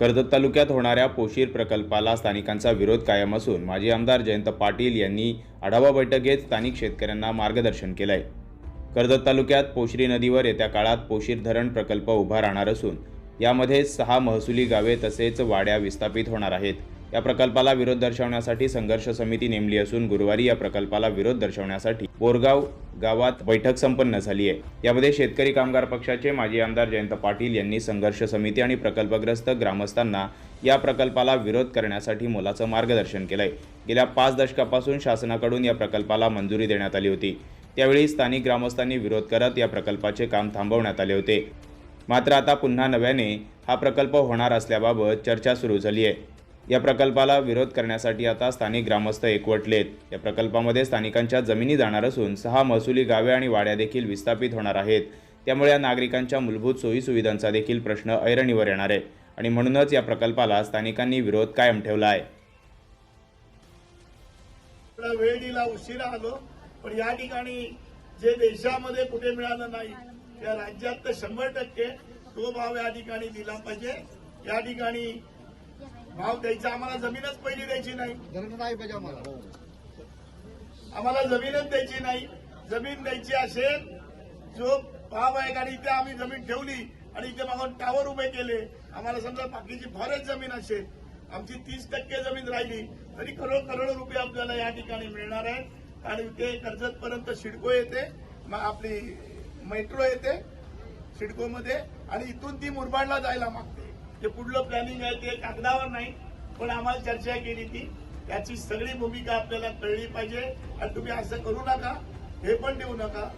कर्जत तालुक्यात होणाऱ्या पोशीर प्रकल्पाला स्थानिकांचा विरोध कायम असून माजी आमदार जयंत पाटील यांनी आढावा बैठक घेत स्थानिक शेतकऱ्यांना मार्गदर्शन केलं आहे कर्जत तालुक्यात पोशरी नदीवर येत्या काळात पोशीर धरण प्रकल्प उभा राहणार असून यामध्ये सहा महसुली गावे तसेच वाड्या विस्थापित होणार आहेत. या प्रकल्पाला विरोध दर्शवण्यासाठी संघर्ष समिती नेमली असून गुरुवारी या प्रकल्पाला विरोध दर्शवण्यासाठी बोरगाव गावात बैठक संपन्न झाली आहे. यामध्ये शेतकरी कामगार पक्षाचे माजी आमदार जयंत पाटील यांनी संघर्ष समिती आणि प्रकल्पग्रस्त ग्रामस्थांना या प्रकल्पाला विरोध करण्यासाठी मोलाचं मार्गदर्शन केलंय. गेल्या पाच दशकापासून शासनाकडून या प्रकल्पाला मंजुरी देण्यात आली होती. त्यावेळी स्थानिक ग्रामस्थांनी विरोध करत या प्रकल्पाचे काम थांबवण्यात आले होते. मात्र आता पुन्हा नव्याने हा प्रकल्प होणार असल्याबाबत चर्चा सुरू झाली आहे. या प्रकल्पाला विरोध करण्यासाठी आता स्थानिक ग्रामस्थ एकवटलेत. या प्रकल्पामध्ये स्थानिकांच्या जमिनी जाणार असून सहा महसुली गावे आणि वाड्या देखील विस्थापित होणार आहेत. त्यामुळे या नागरिकांच्या मूलभूत सोयीसुविधांचा देखील प्रश्न ऐरणीवर येणार आहे. आणि म्हणूनच या प्रकल्पाला स्थानिकांनी विरोध कायम ठेवला आहे वेळीला उशिरा आलो पण या ठिकाणी जे देशामध्ये कुठे मिळालं नाही त्या राज्यात तर शंभर टक्के तो भाव या ठिकाणी दिला पाहिजे. या ठिकाणी भाव द्यायचा आम्हाला जमीनच पहिली द्यायची नाही. जमीन नाही पाहिजे आम्हाला. आम्हाला जमीनच द्यायची नाही. जमीन द्यायची असेल जो भाव आहे आणि इथे आम्ही जमीन ठेवली आणि इथे मागून टावर उभे केले आम्हाला समजा बाकीची फारच जमीन असेल आमची तीस टक्के जमीन राहिली तरी करोड करोड रुपये आपल्याला या ठिकाणी मिळणार आहेत. आणि ते कर्जत पर्यंत सिडको येते मग आपली मेट्रो येते सिडकोमध्ये आणि इथून ती मुरबाडला जायला मागते. ते पुढलं प्लॅनिंग आहे ते कागदावर नाही पण आम्हाला चर्चा केली ती. त्याची सगळी भूमिका आपल्याला कळली पाहिजे. आणि तुम्ही असं करू नका हे पण देऊ नका.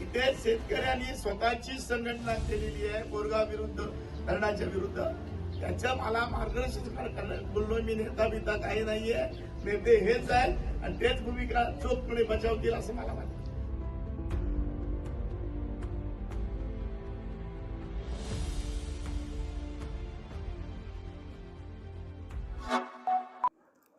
इथे शेतकऱ्यांनी स्वतःची संघटना केलेली आहे बोरगाव विरुद्ध धरणाच्या विरुद्ध. त्याचं मला मार्गदर्शन बोललो मी नेता बिता काही नाहीये. नेते हेच आहे आणि तेच भूमिका चोखपणे बचावतील असं मला वाटतं.